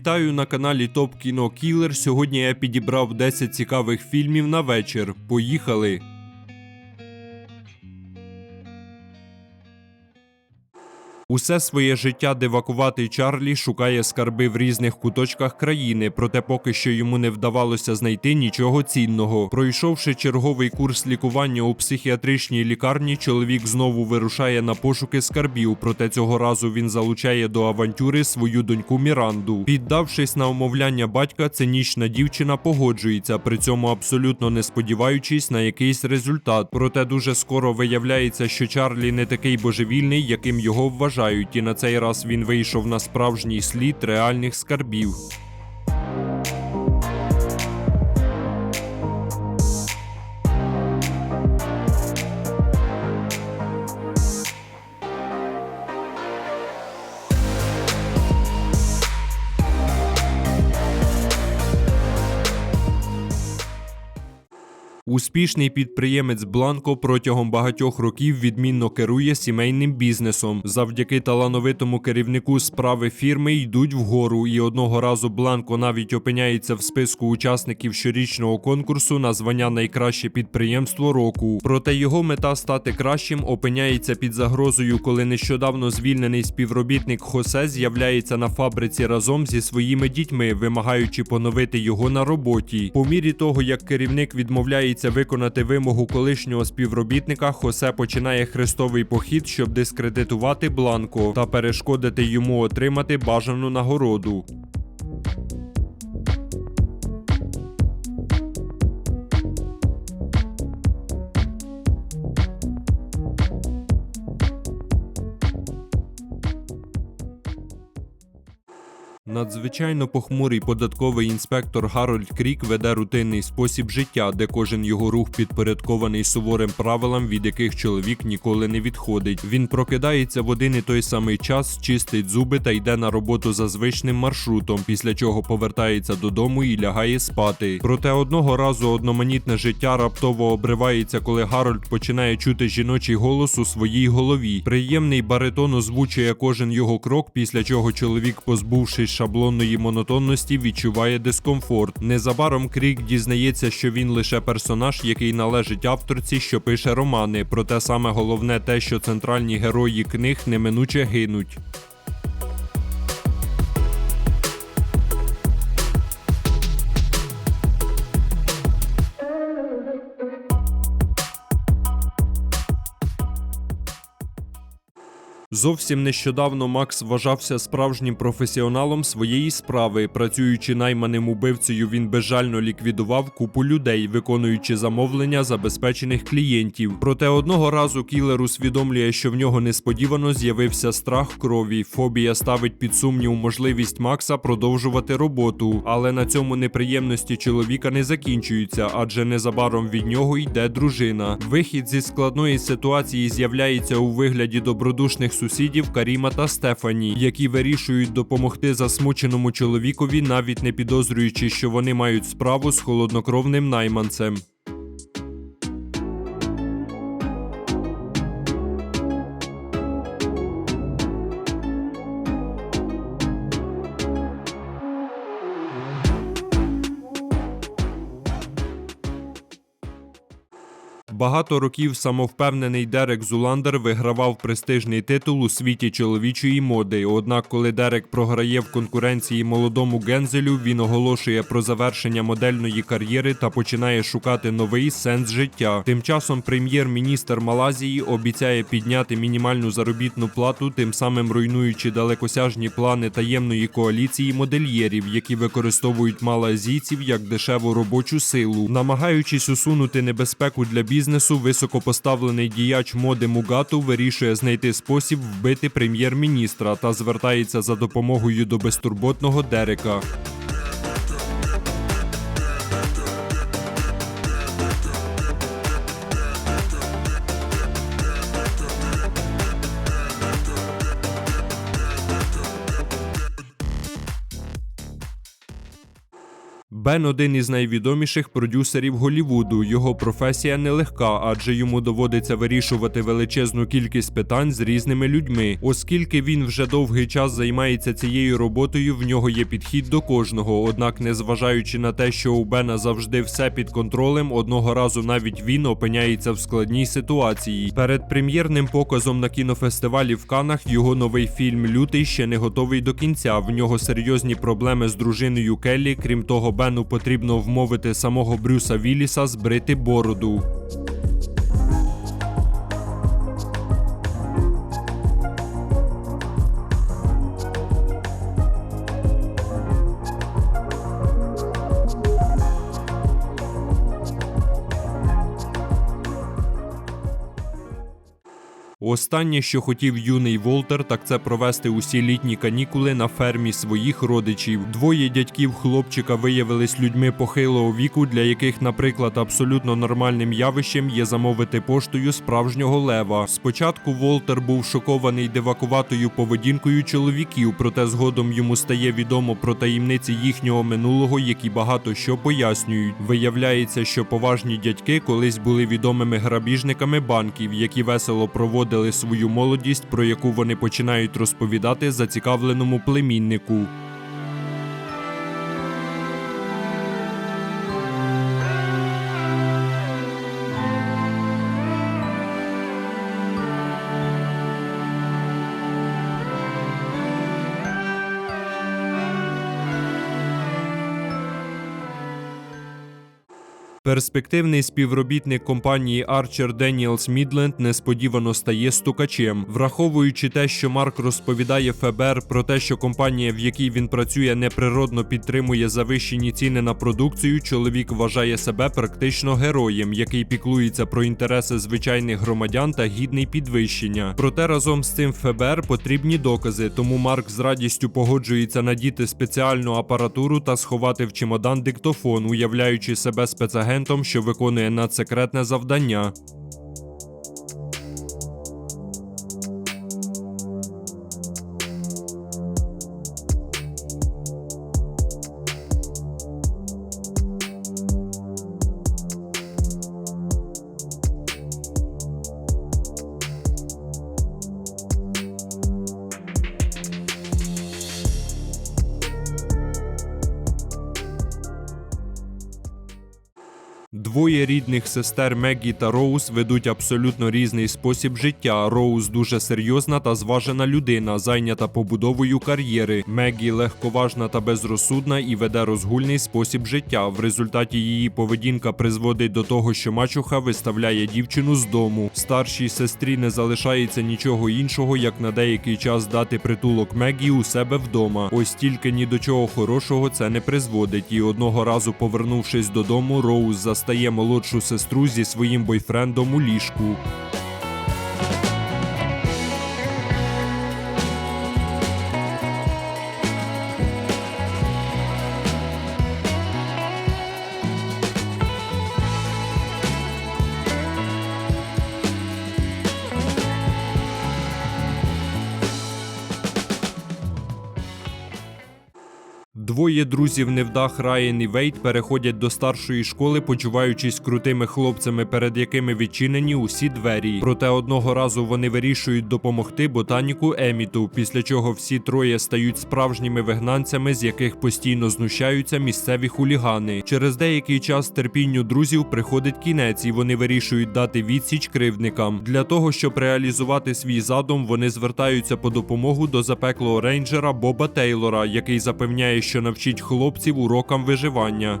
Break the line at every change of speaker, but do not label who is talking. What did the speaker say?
Вітаю на каналі Топ Кіно Кілер. Сьогодні я підібрав 10 цікавих фільмів на вечір. Поїхали! Усе своє життя дивакуватий Чарлі шукає скарби в різних куточках країни, проте поки що йому не вдавалося знайти нічого цінного. Пройшовши черговий курс лікування у психіатричній лікарні, чоловік знову вирушає на пошуки скарбів. Проте цього разу він залучає до авантюри свою доньку Міранду. Піддавшись на умовляння батька, цинічна дівчина погоджується, при цьому абсолютно не сподіваючись на якийсь результат. Проте дуже скоро виявляється, що Чарлі не такий божевільний, яким його вважають, і на цей раз він вийшов на справжній слід реальних скарбів. Успішний підприємець Бланко протягом багатьох років відмінно керує сімейним бізнесом. Завдяки талановитому керівнику справи фірми йдуть вгору, і одного разу Бланко навіть опиняється в списку учасників щорічного конкурсу на звання найкраще підприємство року. Проте його мета стати кращим опиняється під загрозою, коли нещодавно звільнений співробітник Хосе з'являється на фабриці разом зі своїми дітьми, вимагаючи поновити його на роботі. По мірі того, як керівник відмовляється виконати вимогу колишнього співробітника, Хосе починає хрестовий похід, щоб дискредитувати Бланко та перешкодити йому отримати бажану нагороду. Надзвичайно похмурий податковий інспектор Гарольд Крік веде рутинний спосіб життя, де кожен його рух підпорядкований суворим правилам, від яких чоловік ніколи не відходить. Він прокидається в один і той самий час, чистить зуби та йде на роботу за звичним маршрутом, після чого повертається додому і лягає спати. Проте одного разу одноманітне життя раптово обривається, коли Гарольд починає чути жіночий голос у своїй голові. Приємний баритон озвучує кожен його крок, після чого чоловік, позбувшись шаблонної монотонності відчуває дискомфорт. Незабаром Крік дізнається, що він лише персонаж, який належить авторці, що пише романи. Проте саме головне те, що центральні герої книг неминуче гинуть. Зовсім нещодавно Макс вважався справжнім професіоналом своєї справи. Працюючи найманим убивцею, він безжально ліквідував купу людей, виконуючи замовлення забезпечених клієнтів. Проте одного разу кілер усвідомлює, що в нього несподівано з'явився страх крові. Фобія ставить під сумнів можливість Макса продовжувати роботу, але на цьому неприємності чоловіка не закінчуються, адже незабаром від нього йде дружина. Вихід зі складної ситуації з'являється у вигляді добродушних сусідів Каріма та Стефані, які вирішують допомогти засмученому чоловікові, навіть не підозрюючи, що вони мають справу з холоднокровним найманцем. Багато років самовпевнений Дерек Зуландер вигравав престижний титул у світі чоловічої моди. Однак, коли Дерек програє в конкуренції молодому Гензелю, він оголошує про завершення модельної кар'єри та починає шукати новий сенс життя. Тим часом прем'єр-міністр Малазії обіцяє підняти мінімальну заробітну плату, тим самим руйнуючи далекосяжні плани таємної коаліції модельєрів, які використовують малазійців як дешеву робочу силу, намагаючись усунути небезпеку для бізнесу бізнесу високопоставлений діяч моди Мугату вирішує знайти спосіб вбити прем'єр-міністра та звертається за допомогою до безтурботного Дерека. Бен один із найвідоміших продюсерів Голлівуду. Його професія нелегка, адже йому доводиться вирішувати величезну кількість питань з різними людьми. Оскільки він вже довгий час займається цією роботою, в нього є підхід до кожного. Однак, незважаючи на те, що у Бена завжди все під контролем, одного разу навіть він опиняється в складній ситуації. Перед прем'єрним показом на кінофестивалі в Канах його новий фільм Лютий ще не готовий до кінця. В нього серйозні проблеми з дружиною Келлі. Крім того, Бену потрібно вмовити самого Брюса Вілліса збрити бороду. Останнє, що хотів юний Волтер, так це провести усі літні канікули на фермі своїх родичів. Двоє дядьків хлопчика виявились людьми похилого віку, для яких, наприклад, абсолютно нормальним явищем є замовити поштою справжнього лева. Спочатку Волтер був шокований дивакуватою поведінкою чоловіків, проте згодом йому стає відомо про таємниці їхнього минулого, які багато що пояснюють. Виявляється, що поважні дядьки колись були відомими грабіжниками банків, які весело проводили свою молодість, про яку вони починають розповідати зацікавленому племіннику. Перспективний співробітник компанії Archer Daniels Midland несподівано стає стукачем, враховуючи те, що Марк розповідає ФБР про те, що компанія, в якій він працює, неприродно підтримує завищені ціни на продукцію. Чоловік вважає себе практично героєм, який піклується про інтереси звичайних громадян та гідний підвищення. Проте разом з цим ФБР потрібні докази, тому Марк з радістю погоджується надіти спеціальну апаратуру та сховати в чемодан диктофон, уявляючи себе спецагентом, що виконує надсекретне завдання. Двоє рідних сестер Меггі та Роуз ведуть абсолютно різний спосіб життя. Роуз дуже серйозна та зважена людина, зайнята побудовою кар'єри. Меггі легковажна та безрозсудна і веде розгульний спосіб життя. В результаті її поведінка призводить до того, що мачуха виставляє дівчину з дому. Старшій сестрі не залишається нічого іншого, як на деякий час дати притулок Меггі у себе вдома. Ось тільки ні до чого хорошого це не призводить. І одного разу, повернувшись додому, Роуз застає молодшу сестру зі своїм бойфрендом у ліжку. Двоє друзів невдах Райан і Вейт переходять до старшої школи, почуваючись крутими хлопцями, перед якими відчинені усі двері. Проте одного разу вони вирішують допомогти ботаніку Еміту, після чого всі троє стають справжніми вигнанцями, з яких постійно знущаються місцеві хулігани. Через деякий час терпінню друзів приходить кінець, і вони вирішують дати відсіч кривдникам. Для того щоб реалізувати свій задум, вони звертаються по допомогу до запеклого рейнджера Боба Тейлора, який запевняє, що навчить хлопців урокам виживання.